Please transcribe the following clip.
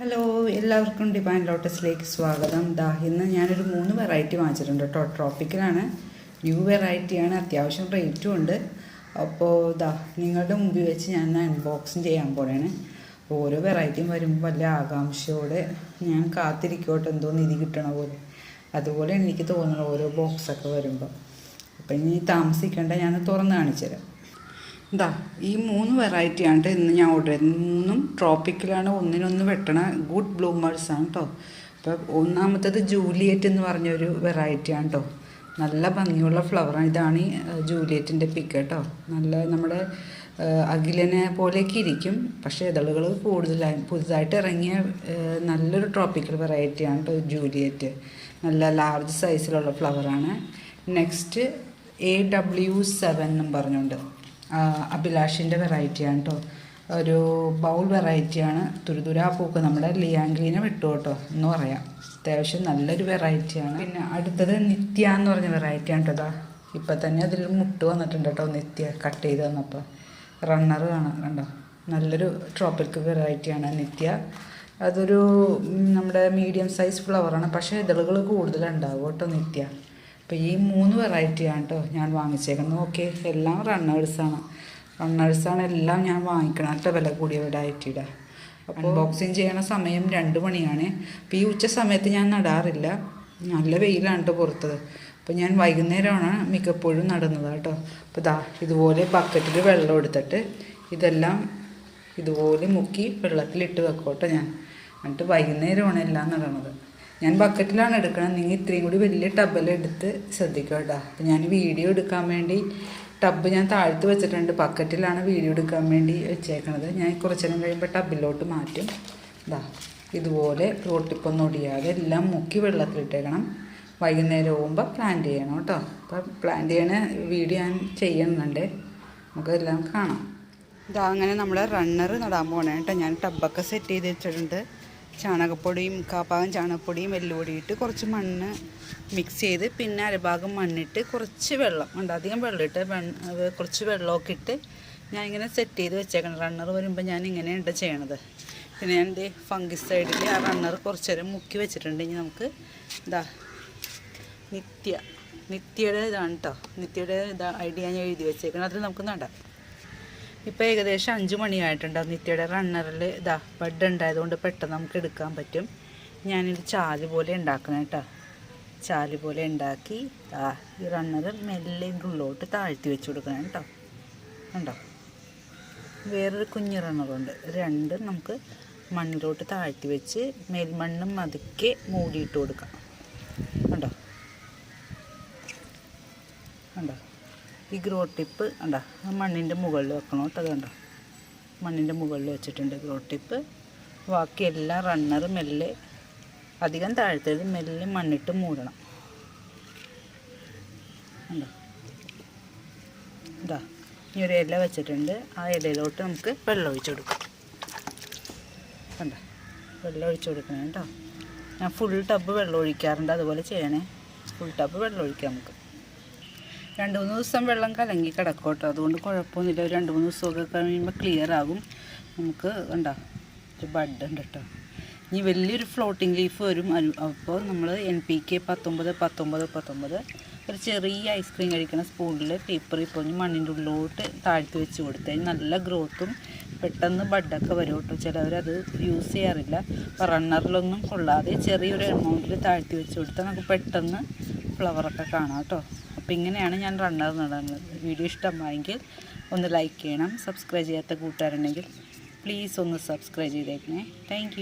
Hello എല്ലാവർക്കും divine ലോട്ടസിലേക്ക് സ്വാഗതം. ദാ ഇന്ന് ഞാനൊരു മൂന്ന് വെറൈറ്റി വാങ്ങിച്ചിട്ടുണ്ട് കേട്ടോ. ട്രോപ്പിക്കലാണ് ന്യൂ വെറൈറ്റിയാണ് അത്യാവശ്യം റേറ്റും ഉണ്ട്. അപ്പോൾ ദാ നിങ്ങളുടെ മുമ്പിൽ വെച്ച് ഞാൻ അൺബോക്സിങ് ചെയ്യാൻ പോണേണ്. ഓരോ വെറൈറ്റിയും വരുമ്പോൾ വലിയ ആകാംക്ഷയോടെ ഞാൻ കാത്തിരിക്കോട്ടെ. എന്തോ നിധി കിട്ടണ പോലെ. അതുപോലെ എനിക്ക് തോന്നുന്നത് ഓരോ ബോക്സൊക്കെ വരുമ്പോൾ അപ്പം ഇനി താമസിക്കേണ്ട. ഞാൻ തുറന്ന് കാണിച്ചു ഇതാ ഈ മൂന്ന് വെറൈറ്റിയാണ് ഇന്ന് ഞാൻ ഓർഡർ ചെയ്തത്. മൂന്നും ട്രോപ്പിക്കലാണ് ഒന്നിനൊന്ന് വെട്ടണ ഗുഡ് ബ്ലൂമേഴ്സ് ആണ് കേട്ടോ അപ്പോൾ ഒന്നാമത്തത് ജൂലിയറ്റ് എന്ന് പറഞ്ഞൊരു വെറൈറ്റിയാണ് കേട്ടോ നല്ല ഭംഗിയുള്ള ഫ്ലവറാണ് ഇതാണ് ഈ ജൂലിയറ്റിന്റെ പിക്ക് കേട്ടോ നല്ല നമ്മുടെ അഖിലനെ പോലെയൊക്കെ ഇരിക്കും. പക്ഷേ ഇതളുകൾ കൂടുതലായി പുതുതായിട്ട് ഇറങ്ങിയ നല്ലൊരു ട്രോപ്പിക്കൽ വെറൈറ്റിയാണ് കേട്ടോ ജൂലിയറ്റ് നല്ല ലാർജ് സൈസിലുള്ള ഫ്ലവറാണ് നെക്സ്റ്റ് എ ഡബ്ല്യു സെവൻ എന്നും പറഞ്ഞുകൊണ്ട് അഭിലാഷിന്റെ വെറൈറ്റിയാണ് കേട്ടോ ഒരു ബൗൾ വെറൈറ്റിയാണ് തുരുതുരാ പൂക്ക് നമ്മുടെ ലിയാംഗ്ലീനെ വിട്ടു കേട്ടോ എന്ന് പറയാം. അത്യാവശ്യം നല്ലൊരു വെറൈറ്റിയാണ് പിന്നെ അടുത്തത് നിത്യ എന്ന് പറഞ്ഞ വെറൈറ്റിയാണ് കേട്ടോ ഇപ്പം തന്നെ അതിൽ മുട്ട് വന്നിട്ടുണ്ട് കേട്ടോ നിത്യ കട്ട് ചെയ്ത് തന്നപ്പോൾ റണ്ണർ കാണാം കണ്ടോ? നല്ലൊരു ട്രോപ്പിക്കൽ വെറൈറ്റിയാണ് നിത്യ. അതൊരു നമ്മുടെ മീഡിയം സൈസ് ഫ്ലവറാണ് പക്ഷേ ഇതളുകൾ കൂടുതലുണ്ടാവും കേട്ടോ നിത്യ. അപ്പോൾ ഈ മൂന്ന് വെറൈറ്റിയാണ് കേട്ടോ ഞാൻ വാങ്ങിച്ചേക്കുന്നത്. ഓക്കെ എല്ലാം റണ്ണേഴ്സാണ് റണ്ണേഴ്സാണ് എല്ലാം ഞാൻ വാങ്ങിക്കണം കേട്ടോ വില കൂടിയ വെറൈറ്റിയുടെ അൺബോക്സിങ് ചെയ്യണ സമയം രണ്ട് മണിയാണ്. അപ്പോൾ ഈ ഉച്ച സമയത്ത് ഞാൻ നടാറില്ല. നല്ല വെയിലാണ് കേട്ടോ പുറത്തത് അപ്പോൾ ഞാൻ വൈകുന്നേരമാണ് മിക്കപ്പോഴും നടുന്നത് കേട്ടോ അപ്പോൾ ദാ ഇതുപോലെ ബക്കറ്റിൽ വെള്ളം എടുത്തിട്ട് ഇതെല്ലാം ഇതുപോലെ മുക്കി വെള്ളത്തിലിട്ട് വെക്കോട്ടെ ഞാൻ. എന്നിട്ട് വൈകുന്നേരമാണ് എല്ലാം നടണത് ഞാൻ ബക്കറ്റിലാണ് എടുക്കണം നിങ്ങൾ ഇത്രയും കൂടി വലിയ ടബിലെടുത്ത് ശ്രദ്ധിക്കുക കേട്ടോ. അപ്പം ഞാൻ വീഡിയോ എടുക്കാൻ വേണ്ടി ടബ് ഞാൻ താഴ്ത്ത് വെച്ചിട്ടുണ്ട്. ബക്കറ്റിലാണ് വീഡിയോ എടുക്കാൻ വേണ്ടി വെച്ചേക്കണത്. ഞാൻ കുറച്ച് നേരം കഴിയുമ്പോൾ ടബിലോട്ട് മാറ്റും. ഇതാ ഇതുപോലെ റോട്ടിപ്പൊന്നും ഒടിയാതെ എല്ലാം മുക്കി വെള്ളത്തിലിട്ടേക്കണം. വൈകുന്നേരം ആകുമ്പോൾ പ്ലാന്റ് ചെയ്യണം കേട്ടോ. അപ്പം പ്ലാന്റ് ചെയ്യണ വീഡിയോ ഞാൻ ചെയ്യുന്നുണ്ട്. നമുക്കെല്ലാം കാണാം. ഇതാ അങ്ങനെ നമ്മൾ റണ്ണർ നടാൻ പോകണേ കേട്ടോ. ഞാൻ ടബൊക്കെ സെറ്റ് ചെയ്ത് വെച്ചിട്ടുണ്ട്. ചാണകപ്പൊടിയും കാപ്പാകം ചാണകപ്പൊടിയും എല്ലുപൊടി ഇട്ട് കുറച്ച് മണ്ണ് മിക്സ് ചെയ്ത് പിന്നെ അരഭാഗം മണ്ണിട്ട് കുറച്ച് വെള്ളം ഉണ്ട് അധികം വെള്ളം ഇട്ട് കുറച്ച് വെള്ളമൊക്കെ ഇട്ട് ഞാൻ ഇങ്ങനെ സെറ്റ് ചെയ്ത് വെച്ചേക്കണം. റണ്ണർ വരുമ്പോൾ ഞാൻ ഇങ്ങനെയാണ് ചെയ്യണത്. പിന്നെ ഞാൻ എന്റെ ഫംഗി സൈഡിൽ ആ റണ്ണർ കുറച്ച് നേരം മുക്കി വെച്ചിട്ടുണ്ട്. ഇനി നമുക്ക് ഇതാ നിത്യ നിത്യയുടെ ഇതാണ് കേട്ടോ നിത്യയുടെ ഇതാ ഐഡിയ ഞാൻ എഴുതി വെച്ചേക്കണം. അതിൽ നമുക്ക് നടാം ഇപ്പോൾ ഏകദേശം അഞ്ച് മണിയായിട്ടുണ്ട്. നിത്യയുടെ റണ്ണറിൽ ഇതാ ബഡ് ഉണ്ടായതുകൊണ്ട് പെട്ടെന്ന് നമുക്ക് എടുക്കാൻ പറ്റും. ഞാനിത് ചാൽ പോലെ ഉണ്ടാക്കണം കേട്ടോ. ചാൽ പോലെ ഉണ്ടാക്കി ആ ഈ റണ്ണർ മെല്ലെ ഉള്ളിലോട്ട് താഴ്ത്തി വെച്ച് കൊടുക്കണം കേട്ടോ. കണ്ടോ? വേറൊരു കുഞ്ഞു റണ്ണറുണ്ട് രണ്ട് നമുക്ക് മണ്ണിലോട്ട് താഴ്ത്തി വെച്ച് മേൽമണ്ണും മതിക്കെ മൂടിയിട്ട് കൊടുക്കാം കണ്ടോ കണ്ടോ ഈ ഗ്രോ ടിപ്പ് കണ്ടോ? ആ മണ്ണിന്റെ മുകളിൽ വെക്കണം കേട്ടോ കണ്ടോ? മണ്ണിന്റെ മുകളിൽ വെച്ചിട്ടുണ്ട് ഗ്രോ ടിപ്പ് ബാക്കി എല്ലാ റണ്ണർ മെല്ലെ അധികം താഴ്ത്തരുത് മെല്ലെ മണ്ണിട്ട് മൂടണം. ഉണ്ടോ ഇതാ ഇനി ഒരു ഇല വെച്ചിട്ടുണ്ട്. ആ ഇലയിലോട്ട് നമുക്ക് വെള്ളം ഒഴിച്ചു കൊടുക്കാം. കണ്ടോ? വെള്ളം ഒഴിച്ചു കൊടുക്കണം കേട്ടോ. ഞാൻ ഫുൾ ടബ് വെള്ളം ഒഴിക്കാറുണ്ട് അതുപോലെ ചെയ്യണേ. ഫുൾ ടബ് വെള്ളം ഒഴിക്കാം നമുക്ക്. രണ്ട് മൂന്ന് ദിവസം വെള്ളം കലങ്ങി കിടക്കും കേട്ടോ. അതുകൊണ്ട് കുഴപ്പമൊന്നുമില്ല. ഒരു രണ്ട് മൂന്ന് ദിവസമൊക്കെ കഴിയുമ്പോൾ ക്ലിയർ ആകും. നമുക്ക് കണ്ടോ ഒരു ബഡ് ഉണ്ട് കേട്ടോ. ഇനി വലിയൊരു ഫ്ലോട്ടിംഗ് ലീഫ് വരും. അപ്പോൾ നമ്മൾ എൻ പി കെ പത്തൊമ്പത് പത്തൊമ്പത് പത്തൊമ്പത് ഒരു ചെറിയ ഐസ്ക്രീം കഴിക്കുന്ന സ്പൂണിൽ പേപ്പറിൽ പൊഞ്ഞ് മണ്ണിന്റെ ഉള്ളിലോട്ട് താഴ്ത്തി വെച്ച് കൊടുത്താൽ നല്ല ഗ്രോത്തും പെട്ടെന്ന് ബഡൊക്കെ വരും കേട്ടോ. ചിലവരത് യൂസ് ചെയ്യാറില്ല. അപ്പോൾ റണ്ണറിലൊന്നും കൊള്ളാതെ ചെറിയൊരു എമൗണ്ടിൽ താഴ്ത്തി വെച്ച് കൊടുത്താൽ നമുക്ക് പെട്ടെന്ന് ഫ്ലവറൊക്കെ കാണാം കേട്ടോ. അപ്പോൾ ഇങ്ങനെയാണ് ഞാൻ റണ്ണർ നടുന്നത് വീഡിയോ ഇഷ്ടമായെങ്കിൽ ഒന്ന് ലൈക്ക് ചെയ്യണം. സബ്സ്ക്രൈബ് ചെയ്യാത്ത കൂട്ടുകാരുണ്ടെങ്കിൽ പ്ലീസ് ഒന്ന് സബ്സ്ക്രൈബ് ചെയ്തേക്കണേ. താങ്ക്